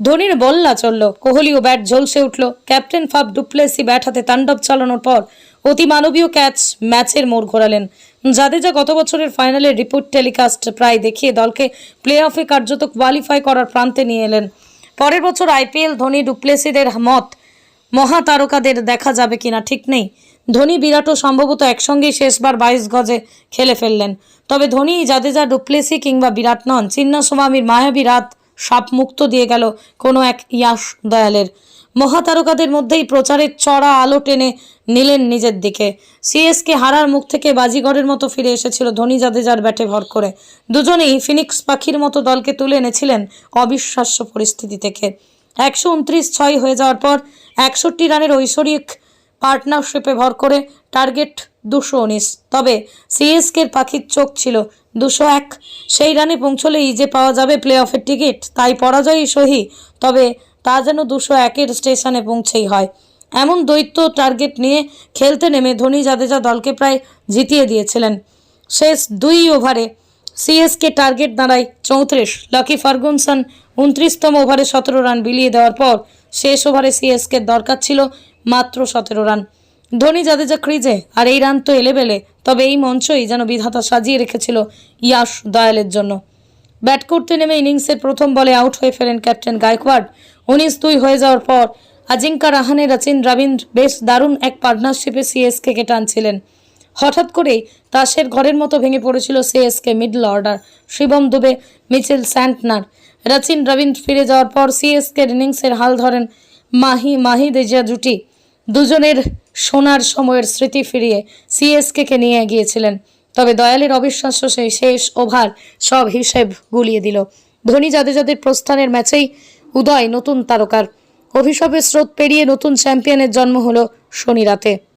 ধোনির বল্লা চলল কোহলিও ব্যাট ঝলসে উঠল। ক্যাপ্টেন ফাব ডুপ্লেসি ব্যাট হাতে তাণ্ডব চালানোর পর অতি মানবীয় ক্যাচ ম্যাচের মোড় ঘোরালেন। জাদেজা গত বছরের ফাইনালের রিপোর্ট টেলিকাস্ট প্রায় দেখিয়ে দলকে প্লে অফে কার্যত কোয়ালিফাই করার প্রান্তে নিয়ে এলেন। পরের বছর আইপিএল ধোনি ডুপ্লেসিদের মত মহাতারকাদের দেখা যাবে কিনা ঠিক নেই। ধোনি বিরাটও সম্ভবত একসঙ্গেই শেষবার বাইশ গজে খেলে ফেললেন। তবে ধোনি জাদেজা ডুপ্লেসি কিংবা বিরাট নন, চিন্নাস্বামীর মায়াবী রাত সাপ মুক্ত দিয়ে গেল কোনো এক ইয়াস দয়ালের। মহাতারকাদের মধ্যেই প্রচারের চড়া আলো টেনে নিলেন নিজের দিকে। সিএসকে হারার মুখ থেকে বাজিগরের মতো ফিরে এসেছিল ধোনি জাদেজার ব্যাটে ভর করে। দুজনেই ফিনিক্স পাখির মতো দলকে তুলে এনেছিলেন অবিশ্বাস্য পরিস্থিতি থেকে। একশো উনত্রিশ ছয় হয়ে যাওয়ার পর একষট্টি রানের ঐশ্বরিক পার্টনারশিপে ভর করে টার্গেট দুশো উনিশ। তবে সিএসকের পাখির চোখ ছিল দুশো এক। সেই রানে পৌঁছলেই যে পাওয়া যাবে প্লে অফের টিকিট, তাই পরাজয়ই সহি। তবে তা যেন দুশো একের স্টেশনে পৌঁছেই হয়। এমন দৈত্য টার্গেট নিয়ে খেলতে নেমে ধোনি জাদেজা দলকে প্রায় জিতিয়ে দিয়েছিলেন। শেষ দুই ওভারে সিএসকে টার্গেট দাঁড়ায় চৌত্রিশ। লাকি ফার্গুনসন উনত্রিশতম ওভারে সতেরো রান বিলিয়ে দেওয়ার পর শেষ ওভারে সিএসকে দরকার ছিল মাত্র সতেরো রান। ধোনি জাদেজা ক্রিজে, আর এই রান তো এলেবেলে, তবে এই মঞ্চই যেন বিধাতা সাজিয়ে রেখেছিল ইয়াশ দয়ালের জন্য। ব্যাট করতে নেমে ইনিংসের প্রথম বলে আউট হয়ে ফেরেন ক্যাপ্টেন গায়কোয়াড। উনিশ দুই হয়ে যাওয়ার পর আজিঙ্কা রাহানে, রাচিন রবীন্দ্র বেশ দারুণ এক পার্টনারশিপে সিএসকে কে টানছিলেন। হঠাৎ করেই তাসের ঘরের মতো ভেঙে পড়েছিল CSK middle order, Shivam Dube, Mitchell Santner. Rachin Ravindra ফিরে যাওয়ার পর সিএসকে ইনিংসের হাল ধরেন মাহি মাহি দেজিয়া জুটি। দুজনের সোনার সময়ের স্মৃতি ফিরিয়ে সিএসকে কে নিয়ে গিয়েছিলেন। তবে দয়ালের অবিশ্বাস্য সেই শেষ ওভার সব হিসেব গুলিয়ে দিল। ধোনি যাদের যাদের প্রস্থানের ম্যাচেই উদয় নতুন তারকার। অভিশাপের স্রোত পেরিয়ে নতুন চ্যাম্পিয়নের জন্ম হলো শনি রাতে।